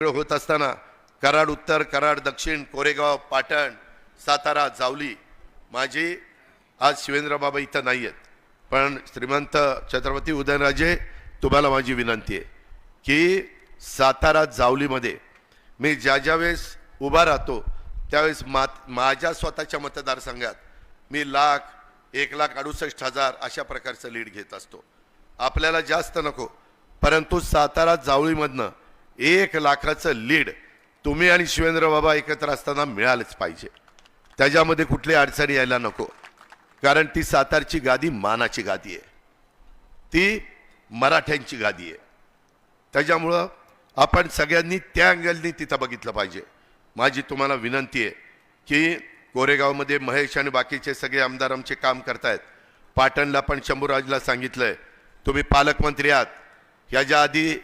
होत असताना कराड उत्तर कराड दक्षिण कोरेगाव पाटण सातारा जावली माझी आज शिवेंद्रबाबा इथं नाही आहेत पण श्रीमंत छत्रपती उदयनराजे तुम्हाला माझी विनंती आहे की सातारा जावलीमध्ये मी ज्या ज्या वेळेस उभा राहतो त्यावेळेस मा माझ्या स्वतःच्या मतदारसंघात मी लाख एक लाख अडुसष्ट हजार अशा प्रकारचं लीड घेत असतो. आपल्याला जास्त नको परंतु सातारा जावळीमधनं एक लाखाचं लीड तुम्ही आणि शिवेंद्र बाबा एकत्र असताना मिळालंच पाहिजे. त्याच्यामध्ये कुठली अडचणी यायला नको. कारण ती सातारची गादी मानाची गादी आहे. ती मराठ्यांची गादी आहे. त्याच्यामुळं आपण सगळ्यांनी त्या अँगलनी तिथं बघितलं पाहिजे. माझी तुम्हाला विनंती आहे की कोरेगावमध्ये महेश आणि बाकीचे सगळे आमदार आमचे काम करतायत. पाटणला पण शंभूराजला सांगितलंय तुम्ही पालकमंत्री आहात. ह्याच्या आधी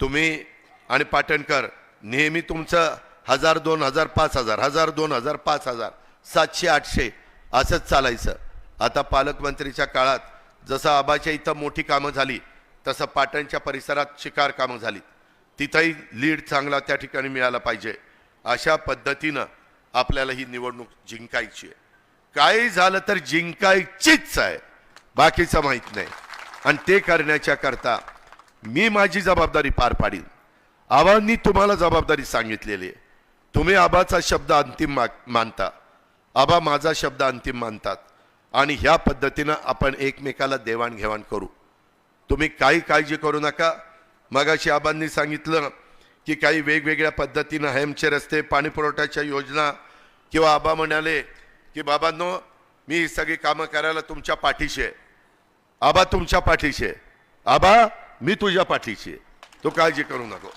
तुम्ही आणि पाटणकर नेहमी तुमचं हजार दोन हजार पाच हजार हजार दोन हजार पाच हजार सातशे आठशे असंच चालायचं. आता पालकमंत्रीच्या काळात जसं आबाच्या इथं मोठी कामं झाली तसं पाटणच्या परिसरात शिकार कामं झाली तिथंही लीड चांगला त्या ठिकाणी मिळाला पाहिजे. अशा पद्धतीनं आपल्याला ही निवडणूक जिंकायची आहे. काही झालं तर जिंकायचीच आहे. बाकीचं माहीत नाही. आणि ते करण्याच्या करता मी माझी जबाबदारी पार पाडील आबांनी तुम्हाला जबाबदारी सांगितलेली आहे. तुम्ही आबाचा शब्द अंतिम मा मानता. आबा माझा शब्द अंतिम मानतात. आणि ह्या पद्धतीनं आपण एकमेकाला देवाणघेवाण करू. तुम्ही काही काळजी करू नका. मगाशी आबांनी सांगितलं की काही वेगवेगळ्या पद्धतीनं हेमचे रस्ते पाणी पुरवठ्याच्या योजना किंवा आबा म्हणाले की बाबांनो मी ही सगळी कामं करायला तुमच्या पाठीशी आहे. आबा तुमच्या पाठीशी आहे. आबा मी तुझ्या पाठीशी आहे. तू काळजी करू नको.